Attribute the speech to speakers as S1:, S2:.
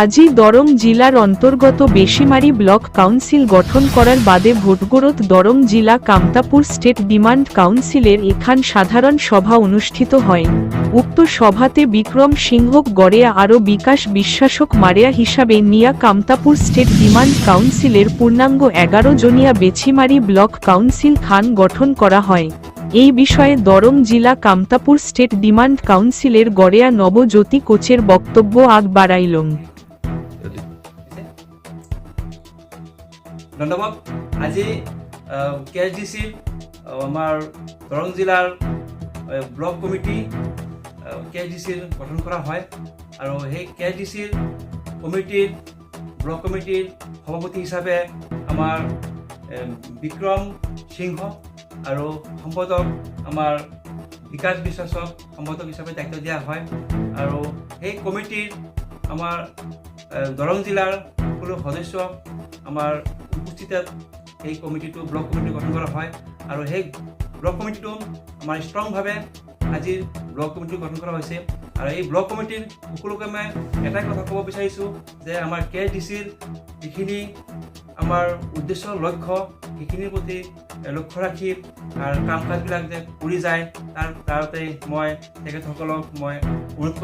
S1: আজই দরং জেলার অন্তর্গত বেশিমারি ব্লক কাউন্সিল গঠন করার বাদে ভোটগোরত দরং জেলা কামতাপুর স্টেট ডিমান্ড কাউন্সিলের এখান সাধারণ সভা অনুষ্ঠিত হয়। উক্ত সভাতে বিক্রম সিংহক গড়েয়া আরও বিকাশ বিশ্বাসক মারেয়া হিসাবে নিয়া কামতাপুর স্টেট ডিমান্ড কাউন্সিলের পূর্ণাঙ্গ এগারো জনিয়া বেছিমারি ব্লক কাউন্সিল খান গঠন করা হয়। এই বিষয়ে দরং জেলা কামতাপুর স্টেট ডিমান্ড কাউন্সিলের গড়েয়া নবজ্যোতি কোচের বক্তব্য আগ বাড়াইলং
S2: ধন্যবাদ। আজি কে এছ ডি চিৰ আমাৰ দৰং জিলাৰ block committee K S D চিৰ গঠন কৰা হয়। আৰু সেই কে এছ ডি চিৰ কমিটিৰ, ব্লক কমিটিৰ সভাপতি হিচাপে আমাৰ বিক্ৰম সিংহ আৰু সম্পাদক আমাৰ বিকাশ বিশ্বাসক সম্পাদক হিচাপে দায়িত্ব দিয়া হয়। আৰু সেই কমিটিৰ আমাৰ দৰং জিলাৰ সকলো সদস্য আমাৰ উপস্থিতিত সেই কমিটিটো, ব্লক কমিটি গঠন কৰা হয়। আৰু সেই ব্লক কমিটিটো আমাৰ ষ্ট্ৰংভাৱে আজিৰ ব্লক কমিটি গঠন কৰা হৈছে। আৰু এই ব্লক কমিটিৰ সকলোকে মই এটাই কথা ক'ব বিচাৰিছোঁ যে আমাৰ কে ডি চিৰ যিখিনি আমাৰ উদ্দেশ্য, লক্ষ্য, সেইখিনিৰ প্ৰতি লক্ষ্য ৰাখি কাম কাজবিলাক যে কৰি যায় তাৰ তাৰতে মই তেখেতসকলক মই অনুৰোধ